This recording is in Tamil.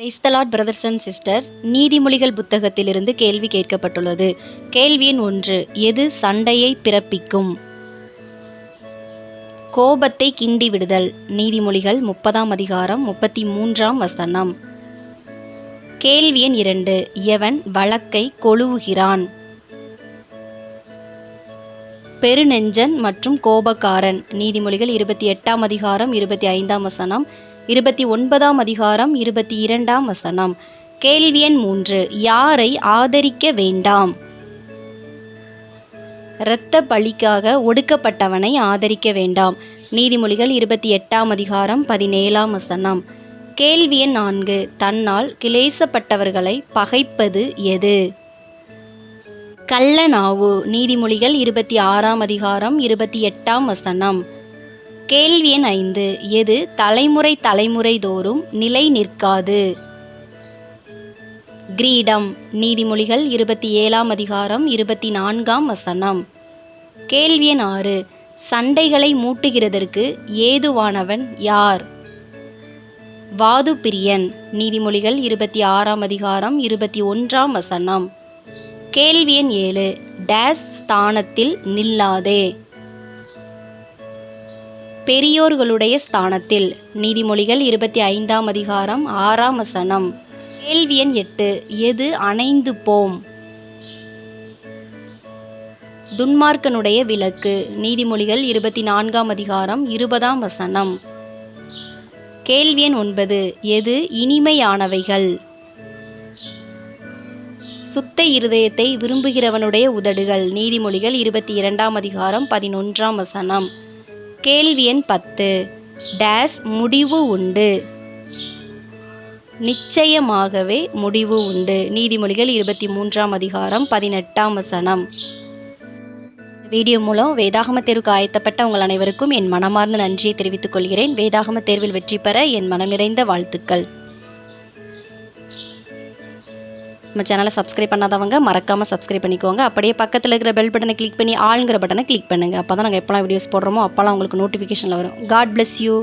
பிரைஸ்தலாட் பிரதர்ஸ் அண்ட் சிஸ்டர்ஸ் நீதிமொழிகள் புத்தகத்திலிருந்து கேள்வி கேட்கப்பட்டுள்ளது. கேள்வியின் ஒன்று எது சண்டையை பிறப்பிக்கும்? கோபத்தை கிண்டி விடுதல். நீதிமொழிகள் முப்பதாம் அதிகாரம் முப்பத்தி மூன்றாம் வசனம். கேள்வி எண் இரண்டு எவன் வழக்கை கொழுவுகிறான்? பெருநெஞ்சன் மற்றும் கோபக்காரன். நீதிமொழிகள் இருபத்தி எட்டாம் அதிகாரம் இருபத்தி ஐந்தாம் வசனம். இருபத்தி ஒன்பதாம் அதிகாரம் இருபத்தி இரண்டாம் வசனம். கேள்வி எண் மூன்று. யாரை ஆதரிக்க வேண்டாம்? இரத்த பழிக்காக ஒடுக்கப்பட்டவனை ஆதரிக்க வேண்டாம். நீதிமொழிகள் இருபத்தி எட்டாம் அதிகாரம் பதினேழாம் வசனம். கேள்வி எண் நான்கு. தன்னால் கிளேசப்பட்டவர்களை பகைப்பது எது? கள்ளநாவு நீதிமொழிகள் இருபத்தி ஆறாம் அதிகாரம் இருபத்தி எட்டாம் வசனம். கேள்வி எண் ஐந்து. எது தலைமுறை தலைமுறை தோறும் நிலை நிற்காது? கிரீடம். நீதிமொழிகள் இருபத்தி ஏழாம் அதிகாரம் இருபத்தி நான்காம் வசனம். கேள்வி எண் ஆறு. சண்டைகளை மூட்டுகிறதற்கு ஏதுவானவன் யார்? வாது பிரியன். நீதிமொழிகள் இருபத்தி ஆறாம் அதிகாரம் இருபத்தி ஒன்றாம் வசனம். கேள்வி எண் ஏழு. டேஸ் ஸ்தானத்தில் நில்லாதே. பெரியோர்களுடைய ஸ்தானத்தில். நீதிமொழிகள் இருபத்தி ஐந்தாம் அதிகாரம் ஆறாம் வசனம். கேள்வி எண் எட்டு எது அணைந்து போம்? துன்மார்க்கனுடைய விளக்கு. நீதிமொழிகள் இருபத்தி நான்காம் அதிகாரம் இருபதாம் வசனம். கேள்வி எண் ஒன்பது எது இனிமையானவைகள்? சுத்த இருதயத்தை விரும்புகிறவனுடைய உதடுகள். நீதிமொழிகள் இருபத்தி இரண்டாம் அதிகாரம் பதினொன்றாம் வசனம். கேள்வி எண் பத்து. டேஸ் முடிவு உண்டு. நிச்சயமாகவே முடிவு உண்டு. நீதிமொழிகள் இருபத்தி மூன்றாம் அதிகாரம் பதினெட்டாம் வசனம். வீடியோ மூலம் வேதாகம தேர்வுக்கு ஆயத்தப்பட்ட உங்கள் அனைவருக்கும் என் மனமார்ந்த நன்றியை தெரிவித்துக் கொள்கிறேன். வேதாகம தேர்வில் வெற்றி பெற என் மனம் நிறைந்த வாழ்த்துக்கள். நம்ம சேனலை சப்ஸ்கிரைப் பண்ணாதவங்க மறக்காமல் சப்ஸ்கிரைப் பண்ணிக்கோங்க. அப்படியே பக்கத்தில் இருக்கிற பெல் பட்டனை கிளிக் பண்ணி ஆளுங்கிற பட்டனை கிளிக் பண்ணுங்கள் அப்போ தான் நாங்கள் எப்போலாம் வீடியோஸ் போடுறோமோ அப்போலாம் உங்களுக்கு நோட்டிஃபிகேஷனில் வரும். God bless you